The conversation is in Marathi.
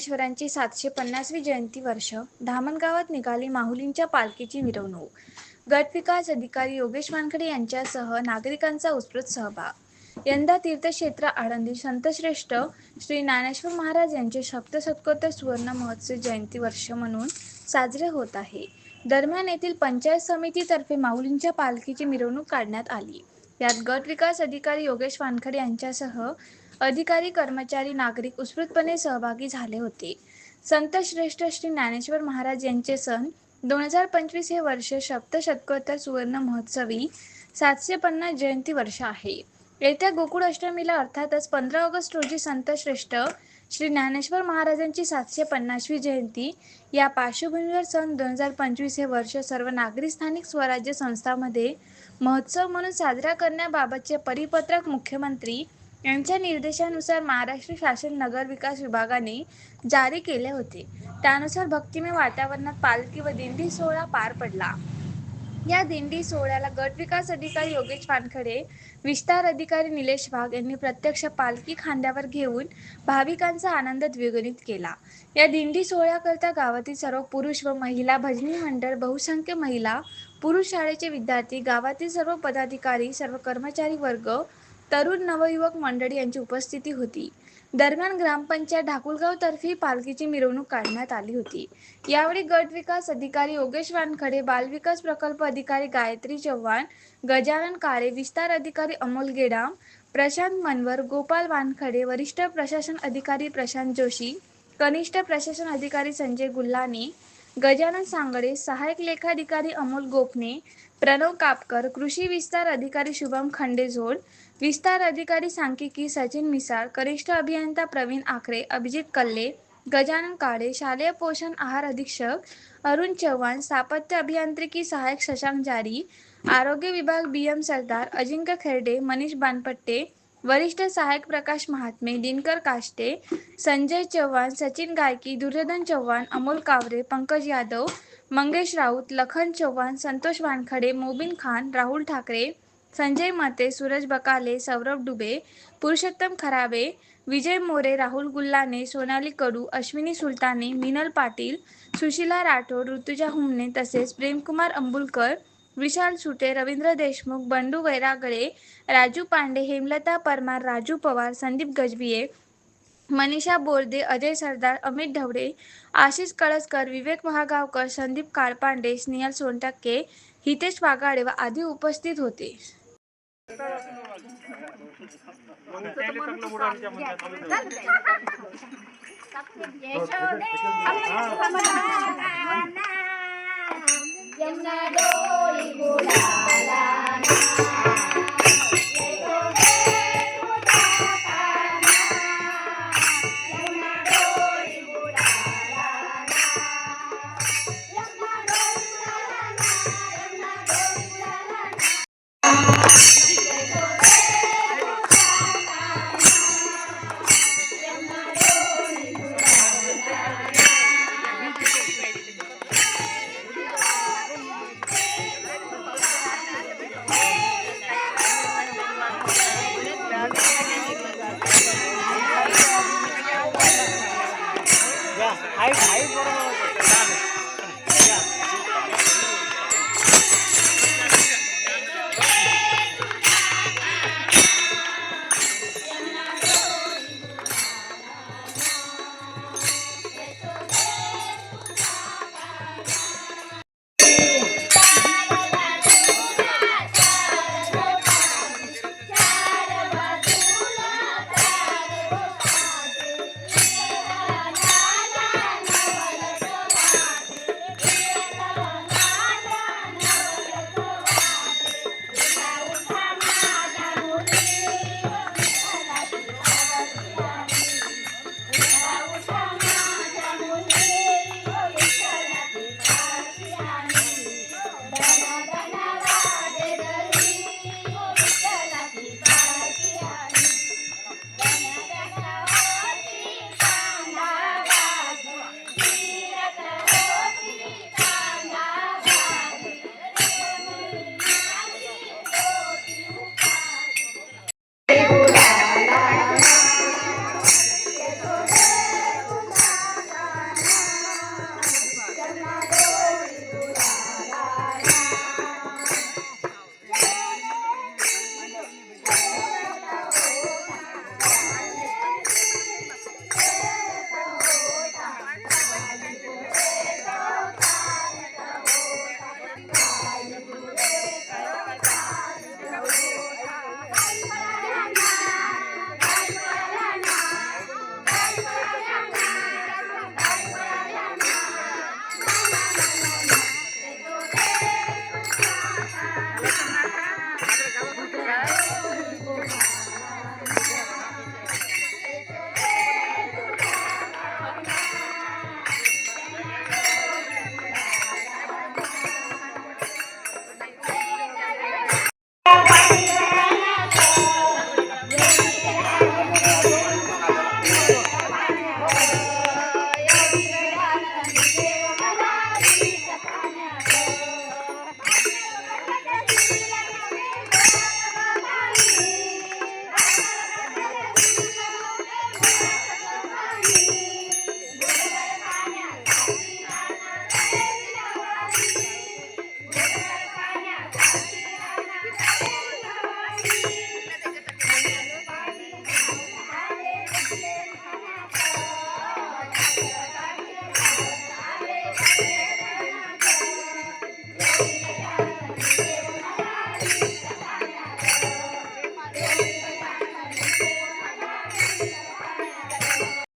ज्ञानेश्वरांची सातशे पन्नासवी जयंती वर्ष धामणगावात निघाली माहुलींच्या पालखीची मिरवणूक. गटविकास अधिकारी योगेश वानखडे यांच्यासह नागरिकांचा उत्स्फूर्त सहभाग. यंदा तीर्थक्षेत्र आळंदी संतश्रेष्ठ श्री ज्ञानेश्वर महाराज यांचे सप्तशतकोत्तर सुवर्ण महोत्सव जयंती वर्ष म्हणून साजरे होत आहे. दरम्यान येथील पंचायत समितीतर्फे माऊलींच्या पालखीची मिरवणूक काढण्यात आली. यात गट विकास अधिकारी योगेश वानखडे यांच्यासह अधिकारी कर्मचारी नागरिक उत्स्फूर्तपणे सहभागी झाले होते. संत श्रेष्ठ श्री ज्ञानेश्वर महाराज यांचे सण दोन हजार पंचवीस हे वर्ष सप्तशतकोत्तर सुवर्ण महोत्सवी सातशे पन्नास जयंती वर्ष आहे. येत्या गोकुळ अष्टमीला अर्थातच पंधरा ऑगस्ट रोजी संत श्रेष्ठ श्री ज्ञानेश्वर महाराजांची सातशे पन्नासवी जयंती या पार्श्वभूमीवर सन दोन हजार पंचवीस हे वर्ष सर्व नागरी स्थानिक स्वराज्य संस्थांमध्ये महोत्सव म्हणून साजरा करण्याबाबतचे परिपत्रक मुख्यमंत्री यांच्या निर्देशानुसार महाराष्ट्र शासन नगर विकास विभागाने जारी केले होते. त्यानुसार भक्तिमय वातावरणात पालखी व दिंडी सोहळा पार पडला. या दिंडी सोहळ्याला गट विकास अधिकारी योगेश वानखडे विस्तार अधिकारी निलेश वाघ यांनी प्रत्यक्ष पालखी खांद्यावर घेऊन भाविकांचा आनंद द्विगुणित केला. या दिंडी सोहळ्याकरता गावातील सर्व पुरुष व महिला भजनी मंडळ बहुसंख्य महिला पुरुष शाळेचे विद्यार्थी गावातील सर्व पदाधिकारी सर्व कर्मचारी वर्ग तरुण नवयुवक मंडळी यांची उपस्थिती होती. दरम्यान ग्रामपंचायत ढाकुलगाव तर्फे पालखीची मिरवणूक काढण्यात आली होती. यावेळी गट विकास अधिकारी योगेश वानखडे बालविकास प्रकल्प अधिकारी गायत्री चव्हाण गजानन काळे विस्तार अधिकारी अमोल गेडाम प्रशांत मनवर गोपाल वानखडे वरिष्ठ प्रशासन अधिकारी प्रशांत जोशी कनिष्ठ प्रशासन अधिकारी संजय गुल्हाने गजानन सांगडे सहाय्यक लेखाधिकारी अमोल गोपने प्रणव कापकर कृषी विस्तार अधिकारी शुभम खंडेजोड विस्तार अधिकारी सांख्यिकी सचिन मिसाळ कनिष्ठ अभियंता प्रवीण आखरे अभिजित कल्ले गजानन काळे शालेय पोषण आहार अधीक्षक अरुण चव्हाण स्थापत्य अभियांत्रिकी सहाय्यक शशांक जारी आरोग्य विभाग बी एम सरदार अजिंक्य खेरडे मनीष बानपट्टे वरिष्ठ सहायक प्रकाश महात्मे दिनकर काष्टे संजय चव्हाण सचिन गायकी दुर्योधन चव्हाण अमोल कावरे पंकज यादव मंगेश राऊत लखन चव्हाण संतोष वानखडे मोबिन खान राहुल ठाकरे संजय मते सूरज बकाले सौरभ डुबे पुरुषोत्तम खराबे विजय मोरे राहुल गुल्लाने सोनाली कडू अश्विनी सुलताने मिनल पाटील सुशिला राठोड ऋतुजा हुमने तसेच प्रेमकुमार अंबुलकर विशाल सुटे रवींद्र देशमुख बंडू वैरागळे राजू पांडे हेमलता परमार राजू पवार संदीप गजबिये मनीषा बोर्दे अजय सरदार अमित ढवळे आशिष कळसकर विवेक महागावकर संदीप काळपांडे स्नेहल सोनटक्के हितेश वाघाडे व आदी उपस्थित होते. यमुना डोळी बुडाला 还还说。